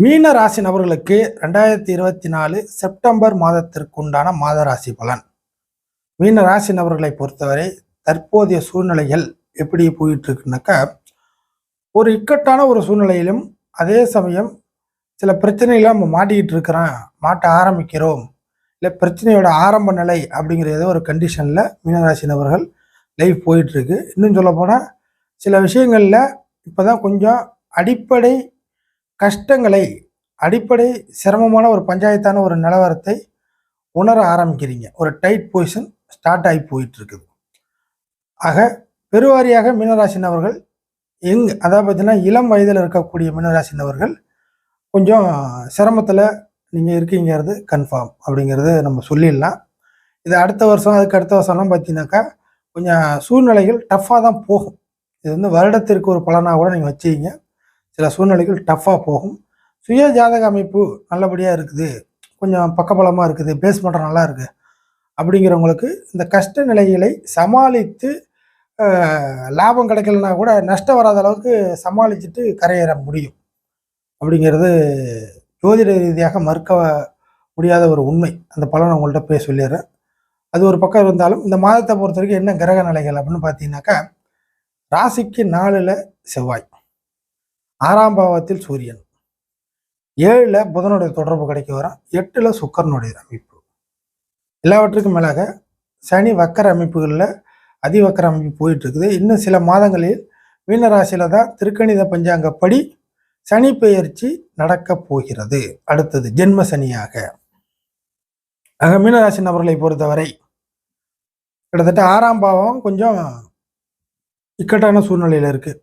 மீன ராசி நபர்களுக்கு ரெண்டாயிரத்தி இருபத்தி நாலு செப்டம்பர் மாதத்திற்குண்டான மாத ராசி பலன். மீன ராசி நபர்களை பொறுத்தவரை தற்போதைய சூழ்நிலைகள் எப்படி போயிட்டு இருக்குனாக்கா ஒரு இக்கட்டான ஒரு சூழ்நிலையிலும் அதே சமயம் சில பிரச்சனைகளை நம்ம மாட்டிக்கிட்டு இருக்கிறோம் மாட்ட ஆரம்பிக்கிறோம் இல்லை பிரச்சனையோட ஆரம்ப நிலை அப்படிங்கிற ஏதோ ஒரு கண்டிஷனில் மீனராசி நபர்கள் லைஃப் போயிட்டுருக்கு. இன்னும் சொல்லப்போனால் சில விஷயங்களில் இப்போ தான் கொஞ்சம் அடிப்படை கஷ்டங்களை அடிப்படை சிரமமான ஒரு பஞ்சாயத்தான ஒரு நிலவரத்தை உணர ஆரம்பிக்கிறீங்க. ஒரு டைட் பொசிஷன் ஸ்டார்ட் ஆகி போயிட்டுருக்குது. ஆக பெருவாரியாக மீனராசினவர்கள் எங் அதாவது பார்த்தீங்கன்னா இளம் வயதில் இருக்கக்கூடிய மீனராசினவர்கள் கொஞ்சம் சிரமத்தில் நீங்கள் இருக்கீங்கிறது கன்ஃபார்ம் அப்படிங்கிறது நம்ம சொல்லிடலாம். இது அடுத்த வருஷம் அதுக்கு அடுத்த வருஷம்லாம் பார்த்தீங்கன்னாக்கா கொஞ்சம் சூழ்நிலைகள் டஃப்பாக தான் போகும். இது வந்து வருடத்திற்கு ஒரு பலனாக கூட நீங்கள் வச்சுக்கிங்க. சில சூழ்நிலைகள் டஃப்பாக போகும். சுய ஜாதக அமைப்பு நல்லபடியாக இருக்குது. கொஞ்சம் பக்கபலமாக இருக்குது. பேஸ் பண்ணுற நல்லா இருக்குது அப்படிங்கிறவங்களுக்கு இந்த கஷ்ட நிலைகளை சமாளித்து லாபம் கிடைக்கலனா கூட நஷ்டம் வராத அளவுக்கு சமாளிச்சுட்டு கரையேற முடியும். அப்படிங்கிறது ஜோதிட ரீதியாக மறுக்க முடியாத ஒரு உண்மை. அந்த பலனை உங்கள்கிட்ட போய் சொல்லிடுறேன். அது ஒரு பக்கம் இருந்தாலும் இந்த மாதத்தை பொறுத்த வரைக்கும் என்ன கிரக நிலைகள் அப்படின்னு பார்த்தீங்கன்னாக்கா ராசிக்கு நாலில் செவ்வாய். ஆறாம் பாவத்தில் சூரியன். ஏழில் புதனுடைய தொடர்பு கிடைக்க வரும். எட்டில் சுக்கரனுடைய அமைப்பு. எல்லாவற்றுக்கும் மேலாக சனி வக்கர அமைப்புகளில் அதிவக்கர அமைப்பு போயிட்டு இருக்குது இன்னும் சில மாதங்களில் மீனராசியில் தான் திருக்கணித பஞ்சாங்கப்படி சனி பெயர்ச்சி நடக்கப் போகிறது. அடுத்தது ஜென்ம சனியாக. ஆக மீனராசி நபர்களை பொறுத்தவரை கிட்டத்தட்ட ஆறாம் பாவம் கொஞ்சம் இக்கட்டான சூழ்நிலையில் இருக்குது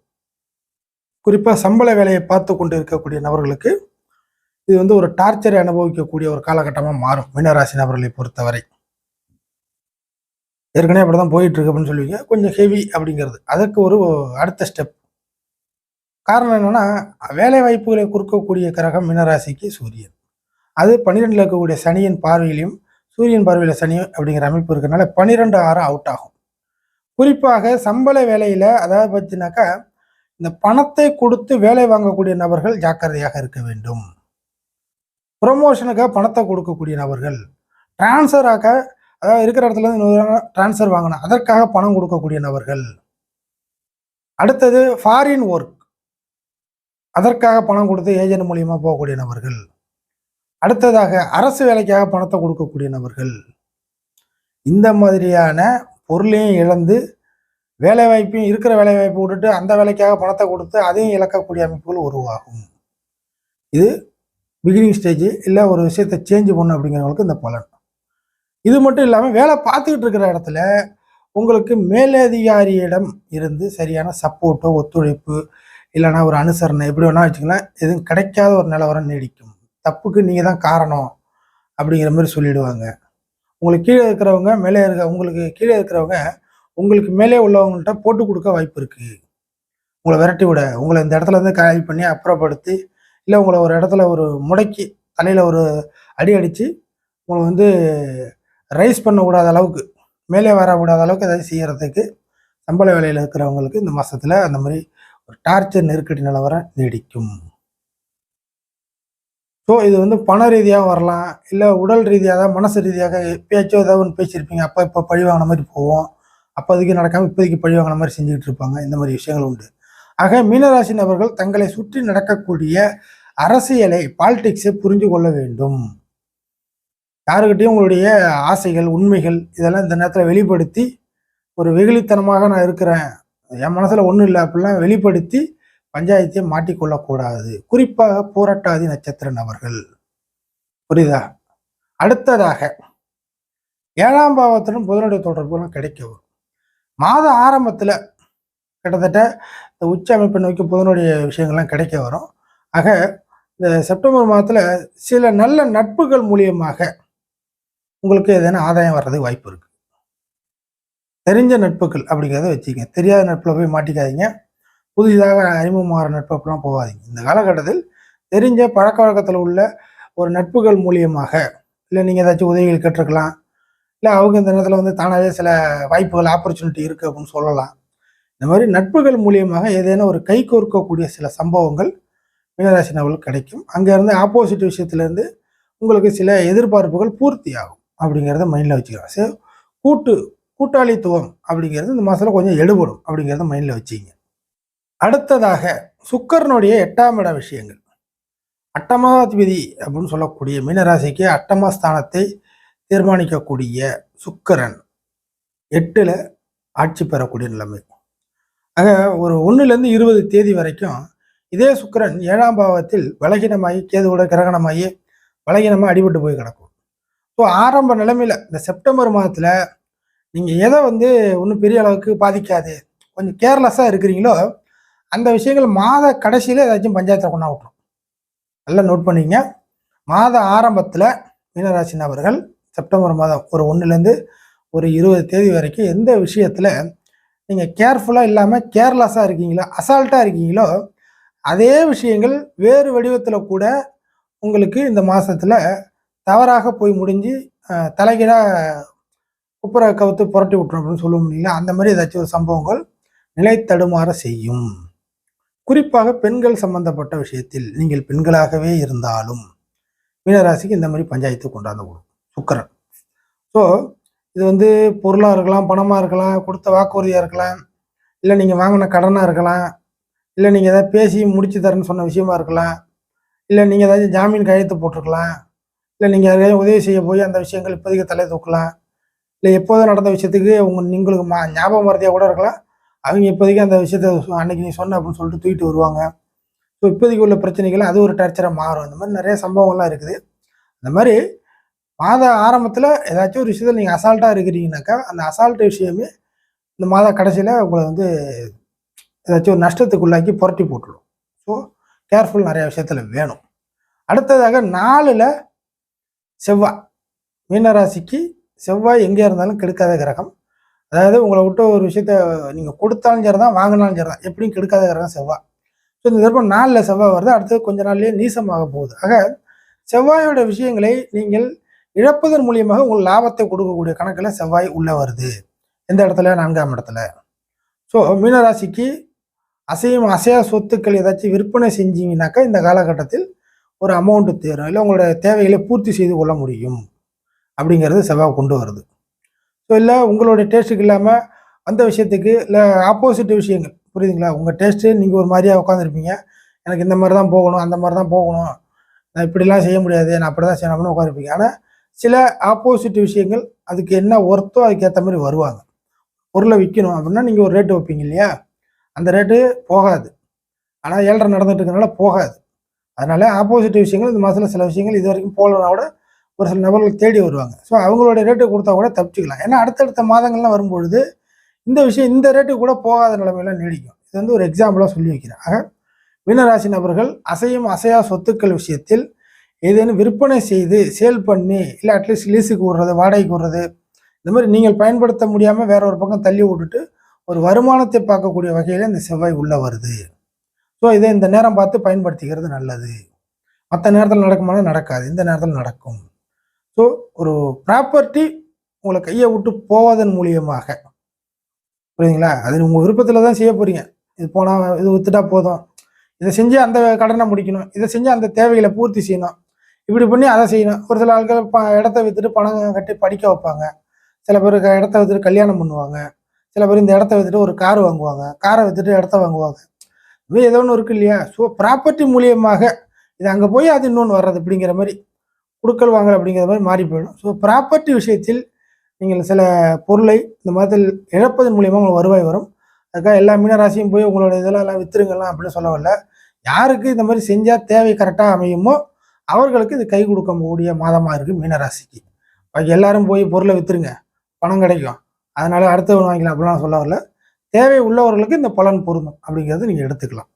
குறிப்பாக சம்பள வேலையை பார்த்து கொண்டு இருக்கக்கூடிய நபர்களுக்கு இது வந்து ஒரு டார்ச்சரை அனுபவிக்கக்கூடிய ஒரு காலகட்டமாக மாறும். மீனராசி நபர்களை பொறுத்தவரை. ஏற்கனவே அப்படி தான் போயிட்டு இருக்கு அப்படின்னு சொல்லுவீங்க. கொஞ்சம் ஹெவி அப்படிங்கிறது. அதற்கு ஒரு அடுத்த ஸ்டெப் காரணம் என்னென்னா வேலை வாய்ப்புகளை கொடுக்கக்கூடிய கிரகம் மீனராசிக்கு சூரியன். அது பன்னிரெண்டில் இருக்கக்கூடிய சனியின் பார்வையிலையும் சூரியன் பார்வையில் சனி அப்படிங்கிற அமைப்பு இருக்கிறனால பன்னிரெண்டு ஆறு அவுட் ஆகும். குறிப்பாக சம்பள வேலையில் அதாவது பார்த்தீங்கன்னாக்கா இந்த பணத்தை கொடுத்து வேலை வாங்கக்கூடிய நபர்கள் ஜாக்கிரதையாக இருக்க வேண்டும். ப்ரொமோஷனுக்காக பணத்தை கொடுக்கக்கூடிய நபர்கள் டிரான்ஸ்ஃபராக அதாவது இருக்கிற இடத்துல இருந்து இன்னொரு டிரான்ஸ்ஃபர் வாங்கணும் அதற்காக பணம் கொடுக்கக்கூடிய நபர்கள். அடுத்தது ஃபாரின் ஒர்க் அதற்காக பணம் கொடுத்து ஏஜென்ட் மூலியமாக போகக்கூடிய நபர்கள். அடுத்ததாக அரசு வேலைக்காக பணத்தை கொடுக்கக்கூடிய நபர்கள். இந்த மாதிரியான பொருளையும் இழந்து வேலைவாய்ப்பையும் இருக்கிற வேலைவாய்ப்பு விட்டுட்டு அந்த வேலைக்காக பணத்தை கொடுத்து அதையும் இழக்கக்கூடிய அமைப்புகள் உருவாகும். இது பிகினிங் ஸ்டேஜ் இல்லை ஒரு விஷயத்தை சேஞ்ச் பண்ணும் அப்படிங்கிறவங்களுக்கு இந்த பலன். இது மட்டும் இல்லாமல் வேலை பார்த்துக்கிட்டு இருக்கிற இடத்துல உங்களுக்கு மேலதிகாரியிடம் இருந்து சரியான சப்போர்ட்டோ ஒத்துழைப்பு இல்லைன்னா ஒரு அனுசரணை எப்படி வேணா வச்சுக்கலாம் எதுவும் கிடைக்காத ஒரு நிலவரம் நீடிக்கும். தப்புக்கு நீங்கள் தான் காரணம் அப்படிங்கிற மாதிரி சொல்லிடுவாங்க. உங்களுக்கு கீழே இருக்கிறவங்க மேலே இருக்க உங்களுக்கு கீழே இருக்கிறவங்க உங்களுக்கு மேலே உள்ளவங்கள்ட்ட போட்டு கொடுக்க வாய்ப்பு இருக்குது உங்களை விரட்டி விட உங்களை இந்த இடத்துல இருந்து காலி பண்ணி அப்புறப்படுத்தி இல்லை உங்களை ஒரு இடத்துல ஒரு முடக்கி தலையில் ஒரு அடி அடித்து உங்களை வந்து ரைஸ் பண்ண விடாத அளவுக்கு மேலே வர விடாத அளவுக்கு ஏதாவது செய்கிறதுக்கு சம்பள வேலையில் இருக்கிறவங்களுக்கு இந்த மாதத்தில் அந்த மாதிரி ஒரு டார்ச்சர் நெருக்கடி நிலவரம் நீடிக்கும். ஸோ இது வந்து பண ரீதியாக வரலாம் இல்லை உடல் ரீதியாக மனசு ரீதியாக எப்பயாச்சும் ஏதாவது ஒன்று பேசியிருப்பீங்க அப்போ இப்போ பழி வாங்கின மாதிரி போவோம். அப்போதைக்கு நடக்காமல் இப்போதைக்கு பழி வாங்கின மாதிரி செஞ்சுக்கிட்டு இருப்பாங்க. இந்த மாதிரி விஷயங்கள் உண்டு. ஆக மீனராசி நபர்கள் தங்களை சுற்றி நடக்கக்கூடிய அரசியலை பாலிடிக்ஸை புரிந்து கொள்ள வேண்டும். யாருக்கிட்டையும் உங்களுடைய ஆசைகள் உண்மைகள் இதெல்லாம் இந்த நேரத்தில் வெளிப்படுத்தி ஒரு வெகுளித்தனமாக நான் இருக்கிறேன். என் மனசில் ஒன்றும் இல்லை அப்படிலாம் வெளிப்படுத்தி பஞ்சாயத்தை மாட்டிக்கொள்ளக்கூடாது. குறிப்பாக போராட்டாதி நட்சத்திர நபர்கள். புரியுதா? அடுத்ததாக ஏழாம் பாவத்துடன் புதனுடைய தொடர்புலாம் கிடைக்க வரும் மாத ஆரம்பத்தில் கிட்டத்தட்ட இந்த உச்ச அமைப்பை நோக்கி புதனுடைய விஷயங்கள்லாம் கிடைக்க வரும். ஆக இந்த செப்டம்பர் மாதத்தில் சில நல்ல நட்புகள் மூலியமாக உங்களுக்கு எதனா ஆதாயம் வர்றதுக்கு வாய்ப்பு இருக்கு. தெரிஞ்ச நட்புகள் அப்படிங்கிறத வச்சுக்கங்க. தெரியாத நட்பில் போய் மாட்டிக்காதீங்க. புதிதாக அறிமுகமாகிற நட்புலாம் போகாதீங்க. இந்த காலகட்டத்தில் தெரிஞ்ச பழக்க வழக்கத்தில் உள்ள ஒரு நட்புகள் மூலியமாக இல்லை நீங்கள் ஏதாச்சும் உதவிகள் கேட்டிருக்கலாம் இல்லை அவங்க இந்த நேரத்தில் வந்து தானாகவே சில வாய்ப்புகள் ஆப்பர்ச்சுனிட்டி இருக்குது அப்படின்னு சொல்லலாம். இந்த மாதிரி நட்புகள் மூலியமாக ஏதேனும் ஒரு கை கோர்க்கக்கூடிய சில சம்பவங்கள் மீனராசி நபர்களுக்கு கிடைக்கும் அங்கேருந்து ஆப்போசிட் விஷயத்துலேருந்து உங்களுக்கு சில எதிர்பார்ப்புகள் பூர்த்தி ஆகும் அப்படிங்கிறத மைண்டில் வச்சுக்கலாம் சரி கூட்டு கூட்டாளித்துவம் அப்படிங்கிறது இந்த மாதத்தில் கொஞ்சம் எடுபடும் அப்படிங்கிறத மைண்டில் வச்சுங்க அடுத்ததாக சுக்கரனுடைய எட்டாம் இட விஷயங்கள். அட்டமாதிபதி அப்படின்னு சொல்லக்கூடிய மீனராசிக்கு அட்டமா ஸ்தானத்தை தீர்மானிக்கக்கூடிய சுக்கரன் எட்டில் ஆட்சி பெறக்கூடிய நிலைமை. ஆக ஒரு ஒன்றுலேருந்து இருபது தேதி வரைக்கும் இதே சுக்கிரன் ஏழாம் பாவத்தில் பலகீனமாகி கேதுவோட கிரகணமாகி பலகீனமாக அடிபட்டு போய் கிடக்கும். ஸோ ஆரம்ப நிலைமையில் இந்த செப்டம்பர் மாதத்தில் நீங்கள் எதை வந்து ஒன்றும் பெரிய அளவுக்கு பாதிக்காது கொஞ்சம் கேர்லெஸ்ஸாக இருக்கிறீங்களோ அந்த விஷயங்கள் மாத கடைசியில் ஏதாச்சும் பஞ்சாயத்தை கொண்டா விட்டுரும். நல்லா நோட் பண்ணிங்க. மாத ஆரம்பத்தில் மீனராசி நபர்கள் செப்டம்பர் மாதம் ஒரு ஒன்றுலேருந்து ஒரு இருபது தேதி வரைக்கும் எந்த விஷயத்தில் நீங்கள் கேர்ஃபுல்லாக இல்லாமல் கேர்லெஸ்ஸாக இருக்கீங்களோ அசால்ட்டாக இருக்கீங்களோ அதே விஷயங்கள் வேறு வடிவத்தில் கூட உங்களுக்கு இந்த மாதத்தில் தவறாக போய் முடிஞ்சு தலைகீழாக குப்புற கவுத்து புரட்டி விட்டுரும் அப்படின்னு சொல்ல முடியல. அந்த மாதிரி ஏதாச்சும் ஒரு சம்பவங்கள் நிலை தடுமாற செய்யும். குறிப்பாக பெண்கள் சம்பந்தப்பட்ட விஷயத்தில் நீங்கள் பெண்களாகவே இருந்தாலும் மீனராசிக்கு இந்த மாதிரி பஞ்சாயத்து கொண்டாந்து கொடுக்கும். சுக்கரன் ஸோ இது வந்து பொருளாக இருக்கலாம் பணமாக இருக்கலாம் கொடுத்த வாக்குறுதியாக இருக்கலாம் இல்லை நீங்கள் வாங்கின கடனாக இருக்கலாம் இல்லை நீங்கள் ஏதாவது பேசி முடிச்சு தரேன்னு சொன்ன விஷயமா இருக்கலாம் இல்லை நீங்கள் ஏதாச்சும் ஜாமீன் கையெழுத்து போட்டிருக்கலாம் இல்லை நீங்கள் யாரையாவது உதவி செய்ய போய் அந்த விஷயங்கள் இப்போதைக்கு தலை தூக்கலாம் இல்லை எப்போதும் நடந்த விஷயத்துக்கு உங்க உங்களுக்கு மா ஞாபகம் மறதியாக கூட இருக்கலாம் அவங்க இப்போதைக்கு அந்த விஷயத்த அன்றைக்கி அன்னைக்கு நீ சொன்ன அப்படின்னு சொல்லிட்டு தூக்கிட்டு வருவாங்க. ஸோ இப்போதைக்கு உள்ள பிரச்சனைகள் அது ஒரு டர்ச்சராக மாறும். இந்த மாதிரி நிறைய சம்பவங்கள்லாம் இருக்குது. அந்த மாதிரி மாத ஆரம்பத்தில் ஏதாச்சும் ஒரு விஷயத்தில் நீங்கள் அசால்ட்டாக இருக்கிறீங்கனாக்கா அந்த அசால்ட் விஷயமே இந்த மாத கடைசியில் உங்களை வந்து ஏதாச்சும் ஒரு நஷ்டத்துக்குள்ளாக்கி புரட்டி போட்டுடும் ஸோ கேர்ஃபுல் நிறைய விஷயத்தில் வேணும். அடுத்ததாக நாலில் செவ்வாய். மீனராசிக்கு செவ்வாய் எங்கே இருந்தாலும் கெடுக்காத கிரகம். அதாவது உங்களை விட்டு ஒரு விஷயத்த நீங்கள் கொடுத்தாலும் சரி தான் வாங்கினாலும் சரி தான் எப்படியும் கெடுக்காத கிரகம் செவ்வாய். ஸோ இந்த தர்ப்பம் நாலில் செவ்வாய் வருது. அடுத்தது கொஞ்ச நாள்லேயே நீசமாக போகுது. ஆக செவ்வாயோட விஷயங்களை நீங்கள் இழப்பதன் மூலியமாக உங்கள் லாபத்தை கொடுக்கக்கூடிய கணக்கில் செவ்வாய் உள்ளே வருது. எந்த இடத்துல நான்காம் இடத்துல. ஸோ மீனராசிக்கு அசையும் அசையா சொத்துக்கள் ஏதாச்சும் விற்பனை செஞ்சீங்கன்னாக்கா இந்த காலகட்டத்தில் ஒரு அமௌண்ட்டு தேரும். இல்லை உங்களோட தேவைகளை பூர்த்தி செய்து கொள்ள முடியும். அப்படிங்கிறது செவ்வாய் கொண்டு வருது. ஸோ இல்லை உங்களுடைய டேஸ்ட்டுக்கு இல்லாமல் அந்த விஷயத்துக்கு இல்லை ஆப்போசிட் விஷயங்கள். புரியுதுங்களா? உங்கள் டேஸ்ட்டு நீங்கள் ஒரு மாதிரியாக உட்காந்துருப்பீங்க எனக்கு இந்த மாதிரி தான் போகணும் அந்த மாதிரி தான் போகணும். நான் இப்படிலாம் செய்ய முடியாது. நான் அப்படி தான் செய்யணும்னு உட்காந்துருப்பீங்க ஆனால் சில ஆப்போசிட் விஷயங்கள் அதுக்கு என்ன ஒர்த்தோ அதுக்கேற்ற மாதிரி வருவாங்க. பொருளை விற்கணும் அப்படின்னா நீங்கள் ஒரு ரேட்டு வைப்பீங்க இல்லையா? அந்த ரேட்டு போகாது. ஆனால் ஏழரை நடந்துட்டு இருக்கனால போகாது. அதனால ஆப்போசிட் விஷயங்கள் இந்த மாதத்தில் சில விஷயங்கள் இது வரைக்கும் போகலனா கூட ஒரு சில நபர்கள் தேடி வருவாங்க. ஸோ அவங்களோட ரேட்டு கொடுத்தா கூட தப்பிச்சுக்கலாம். ஏன்னா அடுத்தடுத்த மாதங்கள்லாம் வரும்பொழுது இந்த விஷயம் இந்த ரேட்டு கூட போகாத நிலைமையெல்லாம் நீடிக்கும். இது வந்து ஒரு எக்ஸாம்பிளாக சொல்லி வைக்கிறேன். ஆக மீனராசி நபர்கள் அசையும் அசையா சொத்துக்கள் விஷயத்தில் ஏதேனும் விற்பனை செய்து சேல் பண்ணி இல்லை அட்லீஸ்ட் லீஸுக்கு விடுறது வாடகைக்கு விடுறது இந்த மாதிரி நீங்கள் பயன்படுத்த முடியாமல் வேற ஒரு பக்கம் தள்ளி விட்டுட்டு ஒரு வருமானத்தை பார்க்கக்கூடிய வகையில் இந்த செவ்வாய் உள்ளே வருது. ஸோ இதை இந்த நேரம் பார்த்து பயன்படுத்திக்கிறது நல்லது. மற்ற நேரத்தில் நடக்குமானா நடக்காது. இந்த நேரத்தில் நடக்கும். ஸோ ஒரு ப்ராப்பர்ட்டி உங்களை கையை விட்டு போவதன் மூலியமாக. புரியுதுங்களா? அது உங்கள் விருப்பத்தில் தான் செய்ய போகிறீங்க இது போனால் இது வித்துட்டா போதும். இதை செஞ்சு அந்த கடனை முடிக்கணும். இதை செஞ்சு அந்த தேவைகளை பூர்த்தி செய்யணும். இப்படி பண்ணி அதை செய்யணும். ஒரு சில ஆட்கள் ப இடத்த விற்றுட்டு பணம் கட்டி படிக்க வைப்பாங்க. சில பேர் க- இடத்த விற்றுட்டு கல்யாணம் பண்ணுவாங்க. சில பேர் இந்த இடத்த வித்துட்டு ஒரு கார் வாங்குவாங்க. காரை விற்றுட்டு இடத்த வாங்குவாங்க. இது ஏதோ ஒன்று இருக்கு இல்லையா? ஸோ ப்ராப்பர்ட்டி மூலியமாக இது அங்கே போய் அது இன்னொன்று வர்றது அப்படிங்கிற மாதிரி கொடுக்கல் வாங்கல் அப்படிங்கிற மாதிரி மாறி போயிடும். ஸோ ப்ராப்பர்ட்டி விஷயத்தில் நீங்கள் சில பொருளை இந்த மாதத்தில் இழப்பதன் மூலியமாக உங்களுக்கு வருவாய் வரும். அதுக்காக எல்லா மீனராசியும் போய் உங்களோட இதெல்லாம் எல்லாம் வித்துருங்கலாம் அப்படின்னு சொல்லவில்லை. யாருக்கு இந்த மாதிரி செஞ்சால் தேவை கரெக்டாக அமையுமோ அவர்களுக்கு இது கை கொடுக்கக்கூடிய மாதமாக இருக்குது மீனராசிக்கு. எல்லாரும் போய் பொருளை வித்துருங்க. பணம் கிடைக்கும். அதனால அடுத்தவன் வாங்கிக்கலாம் அப்படிலாம் சொல்ல வரல. தேவை உள்ளவர்களுக்கு இந்த பலன் பொருந்தும் அப்படிங்கிறது நீங்கள் எடுத்துக்கலாம்.